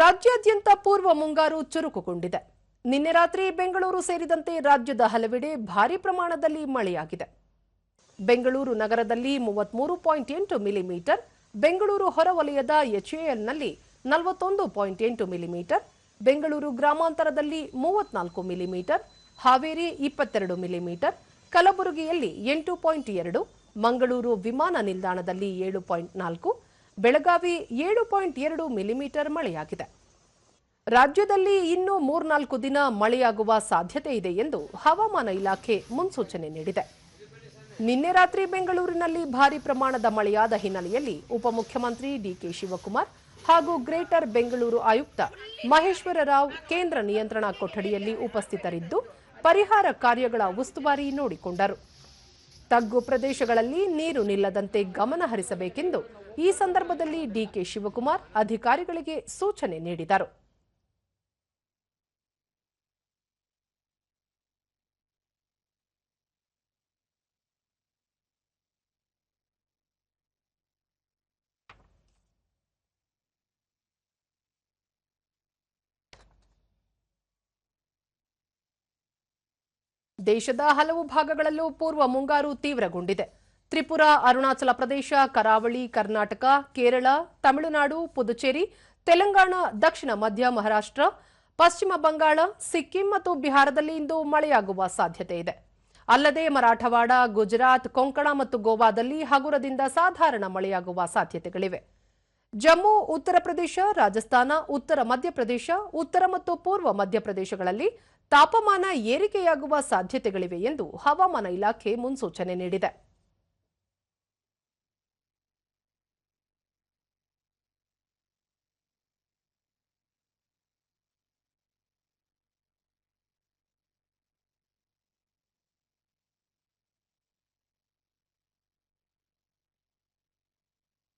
ರಾಜ್ಯಾದ್ಯಂತ ಪೂರ್ವ ಮುಂಗಾರು ಚುರುಕುಗೊಂಡಿದೆ. ನಿನ್ನೆ ರಾತ್ರಿ ಬೆಂಗಳೂರು ಸೇರಿದಂತೆ ರಾಜ್ಯದ ಹಲವೆಡೆ ಭಾರೀ ಪ್ರಮಾಣದಲ್ಲಿ ಮಳೆಯಾಗಿದೆ. ಬೆಂಗಳೂರು ನಗರದಲ್ಲಿ ಮೂವತ್ಮೂರು ಪಾಯಿಂಟ್ ಎಂಟು ಮಿಲಿಮೀಟರ್, ಬೆಂಗಳೂರು ಹೊರವಲಯದ ಎಚ್ಎಎಲ್ನಲ್ಲಿ ನಲವತ್ತೊಂದು ಪಾಯಿಂಟ್ ಎಂಟು ಮಿಲಿಮೀಟರ್, ಬೆಂಗಳೂರು ಗ್ರಾಮಾಂತರದಲ್ಲಿ ಮೂವತ್ನಾಲ್ಕು ಮಿಲಿಮೀಟರ್, ಹಾವೇರಿ ಇಪ್ಪತ್ತೆರಡು ಮಿಲಿಮೀಟರ್, ಕಲಬುರಗಿಯಲ್ಲಿ ಎಂಟು ಪಾಯಿಂಟ್ ಎರಡು, ಮಂಗಳೂರು ವಿಮಾನ ನಿಲ್ದಾಣದಲ್ಲಿ ಏಳು ಪಾಯಿಂಟ್ ನಾಲ್ಕು ಬೆಳಗಾವಿ ಏಳು ಪಾಯಿಂಟ್ ಎರಡು ಮಿಲಿಮೀಟರ್ ಮಳೆಯಾಗಿದೆ. ರಾಜ್ಯದಲ್ಲಿ ಇನ್ನೂ ಮೂರ್ನಾಲ್ಕು ದಿನ ಮಳೆಯಾಗುವ ಸಾಧ್ಯತೆ ಇದೆ ಎಂದು ಹವಾಮಾನ ಇಲಾಖೆ ಮುನ್ಸೂಚನೆ ನೀಡಿದೆ. ನಿನ್ನೆ ರಾತ್ರಿ ಬೆಂಗಳೂರಿನಲ್ಲಿ ಭಾರಿ ಪ್ರಮಾಣದ ಮಳೆಯಾದ ಹಿನ್ನೆಲೆಯಲ್ಲಿ ಉಪಮುಖ್ಯಮಂತ್ರಿ ಡಿಕೆ ಶಿವಕುಮಾರ್ ಹಾಗೂ ಗ್ರೇಟರ್ ಬೆಂಗಳೂರು ಆಯುಕ್ತ ಮಹೇಶ್ವರ ರಾವ್ ಕೇಂದ್ರ ನಿಯಂತ್ರಣ ಕೊಠಡಿಯಲ್ಲಿ ಉಪಸ್ಥಿತರಿದ್ದು, ಪರಿಹಾರ ಕಾರ್ಯಗಳ ಉಸ್ತುವಾರಿ ನೋಡಿಕೊಂಡರು. ತಗ್ಗು ಪ್ರದೇಶಗಳಲ್ಲಿ ನೀರು ನಿಲ್ಲದಂತೆ ಗಮನ ಹರಿಸಬೇಕೆಂದು ಈ ಸಂದರ್ಭದಲ್ಲಿ ಡಿಕೆ ಶಿವಕುಮಾರ್ ಅಧಿಕಾರಿಗಳಿಗೆ ಸೂಚನೆ ನೀಡಿದರು. ದೇಶದ ಹಲವು ಭಾಗಗಳಲ್ಲೂ ಪೂರ್ವ ಮುಂಗಾರು ತೀವ್ರಗೊಂಡಿದೆ. ತ್ರಿಪುರಾ, ಅರುಣಾಚಲ ಪ್ರದೇಶ, ಕರಾವಳಿ, ಕರ್ನಾಟಕ, ಕೇರಳ, ತಮಿಳುನಾಡು, ಪುದುಚೇರಿ, ತೆಲಂಗಾಣ, ದಕ್ಷಿಣ ಮಧ್ಯ ಮಹಾರಾಷ್ಟ್ರ, ಪಶ್ಚಿಮ ಬಂಗಾಳ, ಸಿಕ್ಕಿಂ ಮತ್ತು ಬಿಹಾರದಲ್ಲಿ ಇಂದು ಮಳೆಯಾಗುವ ಸಾಧ್ಯತೆ ಇದೆ. ಅಲ್ಲದೆ ಮರಾಠವಾಡ, ಗುಜರಾತ್, ಕೊಂಕಣ ಮತ್ತು ಗೋವಾದಲ್ಲಿ ಹಗುರದಿಂದ ಸಾಧಾರಣ ಮಳೆಯಾಗುವ ಸಾಧ್ಯತೆಗಳಿವೆ. ಜಮ್ಮು, ಉತ್ತರ ಪ್ರದೇಶ, ರಾಜಸ್ಥಾನ, ಉತ್ತರ ಮಧ್ಯಪ್ರದೇಶ ಉತ್ತರ ಮತ್ತು ಪೂರ್ವ ಮಧ್ಯಪ್ರದೇಶಗಳಲ್ಲಿ ತಾಪಮಾನ ಏರಿಕೆಯಾಗುವ ಸಾಧ್ಯತೆಗಳಿವೆ ಎಂದು ಹವಾಮಾನ ಇಲಾಖೆ ಮುನ್ಸೂಚನೆ ನೀಡಿದೆ.